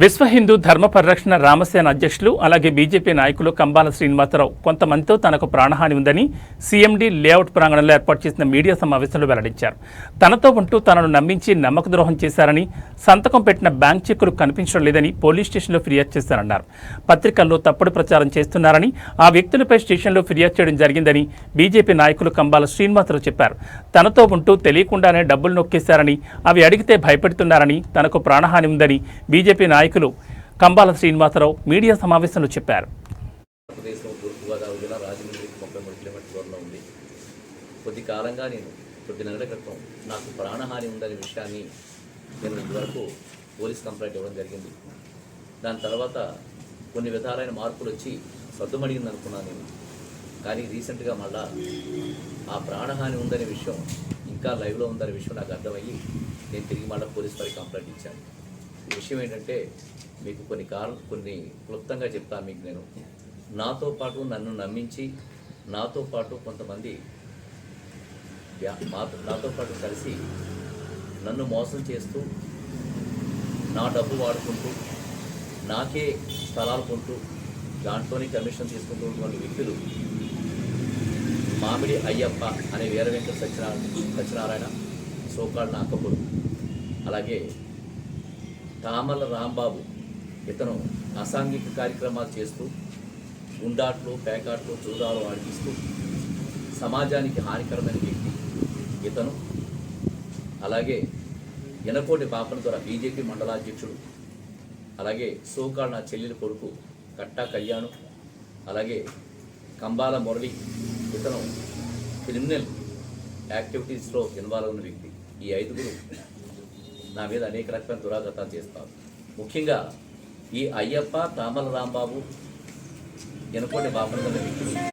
విశ్వ హిందూ ధర్మ పరిరక్షణ రామసేన అధ్యక్షులు అలాగే బీజేపీ నాయకులు కంబాల శ్రీనివాసరావు కొంతమందితో తనకు ప్రాణహాని ఉందని సీఎండీ లేఅవుట్ ప్రాంగణంలో ఏర్పాటు చేసిన మీడియా సమావేశంలో వెల్లడించారు. తనతో ఉంటూ తనను నమ్మించి నమ్మక ద్రోహం చేశారని సంతకం పెట్టిన బ్యాంక్ చెక్కులు కనిపించడం లేదని పోలీస్ స్టేషన్లో ఫిర్యాదు చేశారన్నారు. పత్రికల్లో తప్పుడు ప్రచారం చేస్తున్నారని ఆ వ్యక్తులపై స్టేషన్లో ఫిర్యాదు చేయడం జరిగిందని బీజేపీ నాయకులు కంబాల శ్రీనివాసరావు చెప్పారు. తనతో ఉంటూ తెలియకుండానే డబ్బులు నొక్కేశారని అవి అడిగితే భయపెడుతున్నారని తనకు ప్రాణహాని ఉందని బీజేపీ నాయకులు కంబాల శ్రీనివాసరావు మీడియా సమావేశంలో చెప్పారు. తూర్పుగోదావరి జిల్లా మూడు ఉంది. కొద్ది కాలంగా నేను కొద్ది నెలల క్రితం నాకు ప్రాణహాని ఉందనే విషయాన్ని నేను ఇంతవరకు పోలీస్ కంప్లైంట్ ఇవ్వడం జరిగింది. దాని తర్వాత కొన్ని విధాలైన మార్పులు వచ్చి సర్దుమడిగింది అనుకున్నాను నేను. కానీ రీసెంట్గా మళ్ళా ఆ ప్రాణహాని ఉందనే విషయం ఇంకా లైవ్లో ఉందనే విషయం నాకు అర్థమయ్యి నేను తిరిగి మళ్ళీ పోలీస్ వారికి కంప్లైంట్ ఇచ్చాను. విషయం ఏంటంటే మీకు కొన్ని కారణం కొన్ని క్లుప్తంగా చెప్తాను మీకు నేను. నాతో పాటు నన్ను నమ్మించి నాతో పాటు కొంతమంది నాతో పాటు కలిసి నన్ను మోసం చేస్తూ నా డబ్బు వాడుకుంటూ నాకే స్థలాలు కొంటూ దాంట్లోనే కమిషన్ తీసుకుంటున్నటువంటి వ్యక్తులు మామిడి అయ్యప్ప అనే వీర వెంకట సత్యనారాయణ సత్యనారాయణ సోకాళ్ళ అక్కపుడు అలాగే తామల రాంబాబు ఇతను అసాంఘిక కార్యక్రమాలు చేస్తూ గుండాట్లు పేకాట్లు చూడాలు ఆడిపిస్తూ సమాజానికి హానికరమైన వ్యక్తి ఇతను. అలాగే ఎనకోటి పాపన ద్వారా బీజేపీ మండలాధ్యక్షుడు అలాగే సోకాళ్ళ నా చెల్లెలి కొడుకు కట్టా కళ్యాణ్ అలాగే కంబాల మురళి ఇతను క్రిమినల్ యాక్టివిటీస్లో ఇన్వాల్వ్ ఉన్న వ్యక్తి. ఈ ఐదుగురు నా మీద అనేక రకమైన దురాగతాలు చేస్తారు ముఖ్యంగా ఈ అయ్యప్ప తామల రాంబాబు ఎనకోటి బాపన వ్యక్తులు